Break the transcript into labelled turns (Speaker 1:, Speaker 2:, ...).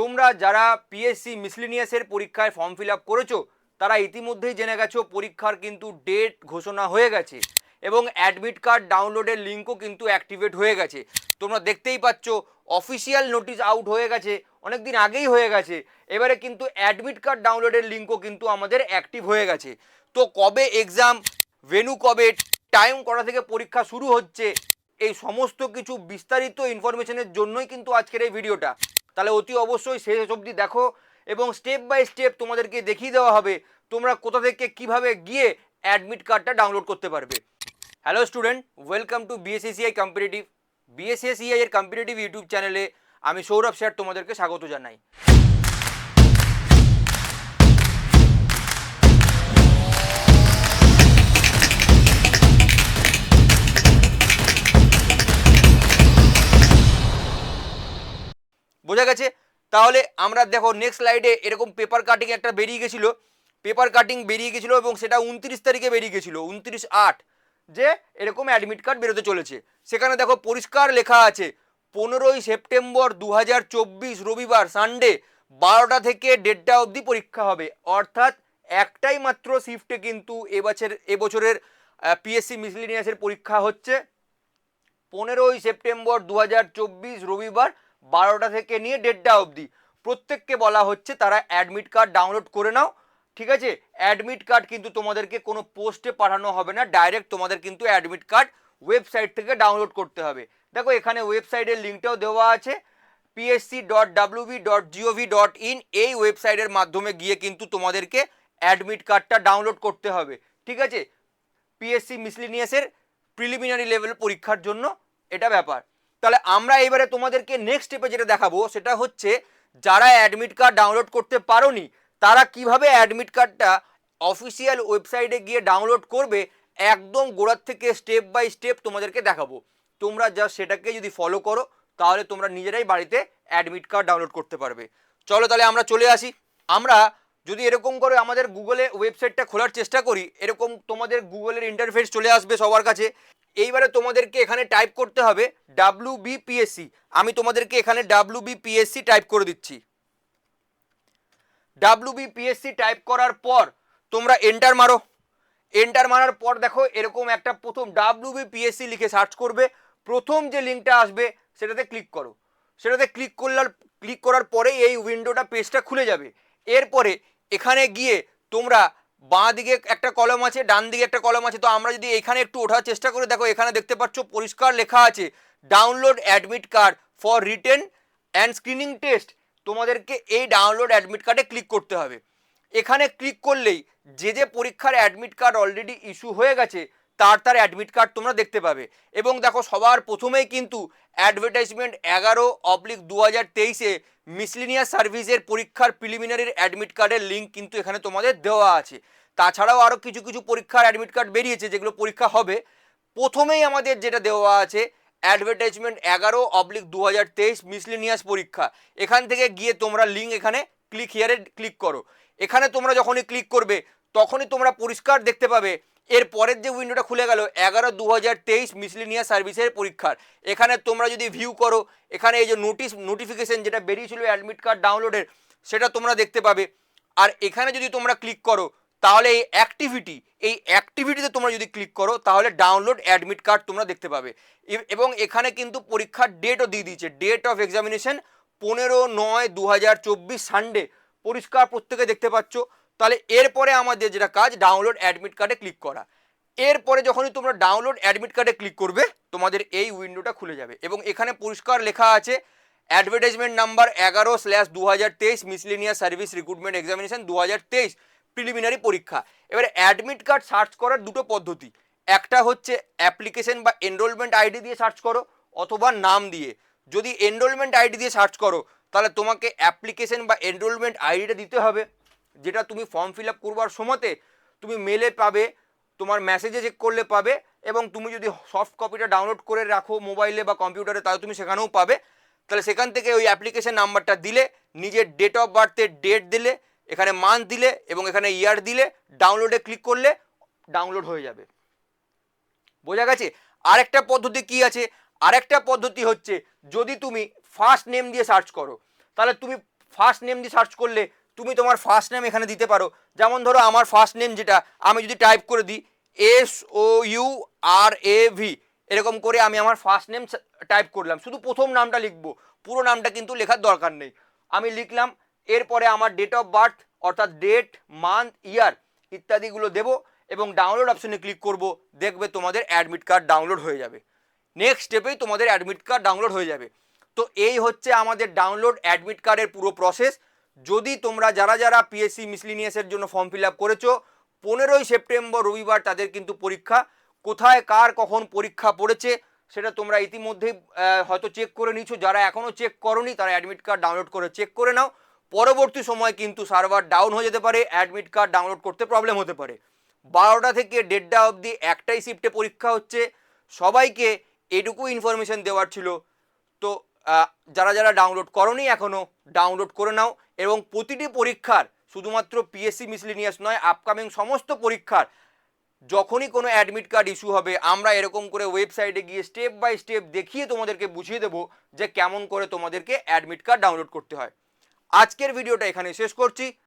Speaker 1: তোমরা যারা পিএসসি মিসলিনিয়াসের পরীক্ষায় ফর্ম ফিল আপ করেছ, তারা ইতিমধ্যেই জেনে গেছো পরীক্ষার কিন্তু ডেট ঘোষণা হয়ে গেছে এবং অ্যাডমিট কার্ড ডাউনলোডের লিঙ্কও কিন্তু অ্যাক্টিভেট হয়ে গেছে। তোমরা দেখতেই পাচ্ছ অফিসিয়াল নোটিশ আউট হয়ে গেছে অনেক দিন আগেই হয়ে গেছে, এবারে কিন্তু অ্যাডমিট কার্ড ডাউনলোডের লিঙ্কও কিন্তু আমাদের অ্যাক্টিভ হয়ে গেছে। তো কবে এক্সাম ভেনু কবে টাইম করা থেকে পরীক্ষা শুরু হচ্ছে, এই সমস্ত কিছু বিস্তারিত ইনফরমেশনের জন্যই কিন্তু আজকের এই ভিডিওটা তাহলে অতি অবশ্যই শেষ অবধি দেখো এবং স্টেপ বাই স্টেপ তোমাদেরকে দেখিয়ে দেওয়া হবে তোমরা কোথা থেকে কীভাবে গিয়ে অ্যাডমিট কার্ডটা ডাউনলোড করতে পারবে। Hello student welcome to BSACI competitive BSACI এর কম্পিটিটিভ ইউটিউব চ্যানেলে আমি সৌরভ স্যার তোমাদেরকে স্বাগত জানাই। বোঝা গেছে? তাহলে আমরা দেখো নেক্সট স্লাইডে এরকম পেপার কাটিং একটা বেরিয়ে গেছিল। পেপার কাটিং বেরিয়ে গেছিল এবং সেটা উনত্রিশ তারিখে বেরিয়ে গেছিল, উনত্রিশ আট, যে এরকম অ্যাডমিট কার্ড বেরোতে চলেছে। সেখানে দেখো পরিষ্কার লেখা আছে, পনেরোই সেপ্টেম্বর দু হাজার চব্বিশ রবিবার সানডে বারোটা থেকে দেড়টা অবধি পরীক্ষা হবে। অর্থাৎ একটাই মাত্র শিফটে কিন্তু এবছর, এবছরের পিএসসি মিসলিনিয়াসের পরীক্ষা হচ্ছে। পনেরোই সেপ্টেম্বর দু হাজার চব্বিশ রবিবার বারোটা থেকে নিয়ে দেড়টা অবধি। প্রত্যেককে বলা হচ্ছে তারা অ্যাডমিট কার্ড ডাউনলোড করে নাও, ঠিক আছে? অ্যাডমিট কার্ড কিন্তু তোমাদেরকে কোনো পোস্টে পাঠানো হবে না ডাইরেক্ট তোমাদের কিন্তু অ্যাডমিট কার্ড ওয়েবসাইট থেকে ডাউনলোড করতে হবে। দেখো, এখানে ওয়েবসাইটের লিঙ্কটাও দেওয়া আছে PSC dot WB dot GOV dot in এই ওয়েবসাইটের মাধ্যমে গিয়ে কিন্তু তোমাদেরকে অ্যাডমিট কার্ডটা ডাউনলোড করতে হবে, ঠিক আছে? পিএসসি মিসলিনিয়াসের প্রিলিমিনারি লেভেল পরীক্ষার জন্য এটা ব্যাপার। তাহলে আমরা এবারে তোমাদেরকে নেক্সট স্টেপে যেটা দেখাবো, সেটা হচ্ছে যারা অ্যাডমিট কার্ড ডাউনলোড করতে পারোনি, তারা কীভাবে অ্যাডমিট কার্ডটা অফিসিয়াল ওয়েবসাইটে গিয়ে ডাউনলোড করবে, একদম গোড়ার থেকে স্টেপ বাই স্টেপ তোমাদেরকে দেখাবো। তোমরা যা সেটাকে যদি ফলো করো, তাহলে তোমরা নিজেরাই বাড়িতে অ্যাডমিট কার্ড ডাউনলোড করতে পারবে। চলো তাহলে আমরা চলে আসি। আমরা যদি এরকম করে আমাদের গুগলে ওয়েবসাইটটা খোলার চেষ্টা করি, এরকম তোমাদের গুগলের ইন্টারফেস চলে আসবে সবার কাছে। এইবারে তোমাদেরকে এখানে টাইপ করতে হবে ডাব্লু বিপিএসসি আমি তোমাদেরকে এখানে ডাব্লু বিপিএসসি টাইপ করে দিচ্ছি। ডাব্লু বিপিএসসি টাইপ করার পর তোমরা এন্টার মারো। এন্টার মারার পর দেখো এরকম একটা প্রথম ডাব্লু বিপিএসসি লিখে সার্চ করবে। প্রথম যে লিঙ্কটা আসবে সেটাতে ক্লিক করো। সেটাতে ক্লিক করলার ক্লিক করার পরে এই উইন্ডোটা পেজটা খুলে যাবে। এরপরে এখানে গিয়ে তোমরা বাঁ দিকে একটা কলম আছে, ডান দিকে একটা কলম আছে। তো আমরা যদি এখানে একটু ওঠার চেষ্টা করে, দেখো এখানে দেখতে পাচ্ছ পরিষ্কার লেখা আছে download admit card for written and screening test তোমাদেরকে এই ডাউনলোড অ্যাডমিট কার্ডে ক্লিক করতে হবে। এখানে ক্লিক করলেই যে যে পরীক্ষার অ্যাডমিট কার্ড অলরেডি ইস্যু হয়ে গেছে, তার তার অ্যাডমিট কার্ড তোমরা দেখতে পাবে। এবং দেখো সবার প্রথমেই কিন্তু অ্যাডভার্টাইজমেন্ট এগারো অবলিক দু হাজার তেইশে মিসলিনিয়াস সার্ভিসের পরীক্ষার প্রিলিমিনারির অ্যাডমিট কার্ডের লিঙ্ক কিন্তু এখানে তোমাদের দেওয়া আছে। তাছাড়াও আরও কিছু কিছু পরীক্ষার অ্যাডমিট কার্ড বেরিয়েছে, যেগুলো পরীক্ষা হবে। প্রথমেই আমাদের যেটা দেওয়া আছে, অ্যাডভার্টাইজমেন্ট এগারো অবলিক দু হাজার তেইশ মিসলিনিয়াস পরীক্ষা। এখান থেকে গিয়ে তোমরা লিঙ্ক এখানে ক্লিক হিয়ারে ক্লিক করো। এখানে তোমরা যখনই ক্লিক করবে, তখনই তোমরা পরিষ্কার দেখতে পাবে এর পরের যে উইন্ডোটা খুলে গেল, এগারো দু হাজার তেইশ মিসলিনিয়াস সার্ভিসের পরীক্ষার। এখানে তোমরা যদি ভিউ করো, এখানে এই যে নোটিশ নোটিফিকেশন যেটা বেরিয়েছিল অ্যাডমিট কার্ড ডাউনলোডের সেটা তোমরা দেখতে পাবে। আর এখানে যদি তোমরা ক্লিক করো, তাহলে এই অ্যাক্টিভিটি এই অ্যাক্টিভিটিতে তোমরা যদি ক্লিক করো, তাহলে ডাউনলোড অ্যাডমিট কার্ড তোমরা দেখতে পাবে। এবং এখানে কিন্তু পরীক্ষার ডেটও দিয়ে দিয়েছে। ডেট অফ এক্সামিনেশন পনেরো নয় দু হাজার চব্বিশ সানডে পরিষ্কার প্রত্যেকে দেখতে পাচ্ছ। তাহলে এরপরে আমাদের যেটা কাজ ডাউনলোড অ্যাডমিট কার্ডে ক্লিক করা। এরপরে যখনই তোমরা ডাউনলোড অ্যাডমিট কার্ডে ক্লিক করবে, তোমাদের এই উইন্ডোটা খুলে যাবে এবং এখানে পরিষ্কার লেখা আছে অ্যাডভার্টাইজমেন্ট নাম্বার এগারো স্ল্যাশ দু হাজার তেইশ মিসলিনিয়াস সার্ভিস রিক্রুটমেন্ট এক্সামিনেশন দু হাজার তেইশ প্রিলিমিনারি পরীক্ষা। এবারে অ্যাডমিট কার্ড সার্চ করার দুটো পদ্ধতি। একটা হচ্ছে অ্যাপ্লিকেশন বা এনরোলমেন্ট আইডি দিয়ে সার্চ করো, অথবা নাম দিয়ে। যদি এনরোলমেন্ট আইডি দিয়ে সার্চ করো, তাহলে তোমাকে অ্যাপ্লিকেশন বা এনরোলমেন্ট আইডিটা দিতে হবে। যেটা তুমি ফর্ম ফিল আপ করবার সময়তে তুমি মেলে পাবে, তোমার মেসেজে চেক করলে পাবে এবং তুমি যদি সফট কপিটা ডাউনলোড করে রাখো মোবাইলে বা কম্পিউটারে তাহলে তুমি সেখানেও পাবে। তাহলে সেখান থেকে ওই অ্যাপ্লিকেশন নাম্বারটা দিলে, নিজের ডেট অফ বার্থের ডেট দিলে, এখানে মান্থ দিলে এবং এখানে ইয়ার দিলে ডাউনলোডে ক্লিক করলে ডাউনলোড হয়ে যাবে। বোঝা গেছে? আরেকটা পদ্ধতি কি আছে? আরেকটা পদ্ধতি হচ্ছে, যদি তুমি ফার্স্ট নেম দিয়ে সার্চ করো, তাহলে তুমি ফার্স্ট নেম দিয়ে সার্চ করলে তুমি তোমার ফার্স্ট নেম এখানে দিতে পারো। যেমন ধরো আমার ফার্স্ট নেম যেটা, আমি যদি টাইপ করে দিই S O U R A V এরকম করে আমি আমার ফার্স্ট নেম টাইপ করলাম। শুধু প্রথম নামটা লিখব, পুরো নামটা কিন্তু লেখার দরকার নেই। আমি লিখলাম, এরপরে আমার ডেট অফ বার্থ অর্থাৎ ডেট মান্থ ইয়ার ইত্যাদিগুলো দেবো এবং ডাউনলোড অপশনে ক্লিক করব, দেখবে তোমাদের অ্যাডমিট কার্ড ডাউনলোড হয়ে যাবে। নেক্সট স্টেপেই তোমাদের অ্যাডমিট কার্ড ডাউনলোড হয়ে যাবে। তো এই হচ্ছে আমাদের ডাউনলোড অ্যাডমিট কার্ডের পুরো প্রসেস যদি তোমরা যারা যারা পিএসসি মিসলিনিয়াসের জন্য ফর্ম ফিল আপ করেছ, পনেরোই সেপ্টেম্বর রবিবার তাদের কিন্তু পরীক্ষা। কোথায় কার কখন পরীক্ষা পড়েছে, সেটা তোমরা ইতিমধ্যেই হয়তো চেক করে নিয়েছো। যারা এখনও চেক করনি, তারা অ্যাডমিট কার্ড ডাউনলোড করে চেক করে নাও। পরবর্তী সময় কিন্তু সার্ভার ডাউন হয়ে যেতে পারে অ্যাডমিট কার্ড ডাউনলোড করতে প্রবলেম হতে পারে। বারোটা থেকে দেড়টা অবধি একটাই শিফটে পরীক্ষা হচ্ছে। সবাইকে এটুকু ইনফরমেশন দেওয়ার ছিল। তো যারা যারা ডাউনলোড করনি এখনও ডাউনলোড করে নাও। এবং প্রতিটি পরীক্ষার শুধুমাত্র পিএসসি মিসলিনিয়াস নয় আপকামিং সমস্ত পরীক্ষার যখনই কোনো অ্যাডমিট কার্ড ইস্যু হবে, আমরা এরকম করে ওয়েবসাইটে গিয়ে স্টেপ বাই স্টেপ দেখিয়ে তোমাদেরকে বুঝিয়ে দেবো যে কেমন করে তোমাদেরকে অ্যাডমিট কার্ড ডাউনলোড করতে হয়। আজকের ভিডিওটা এখানে শেষ করছি।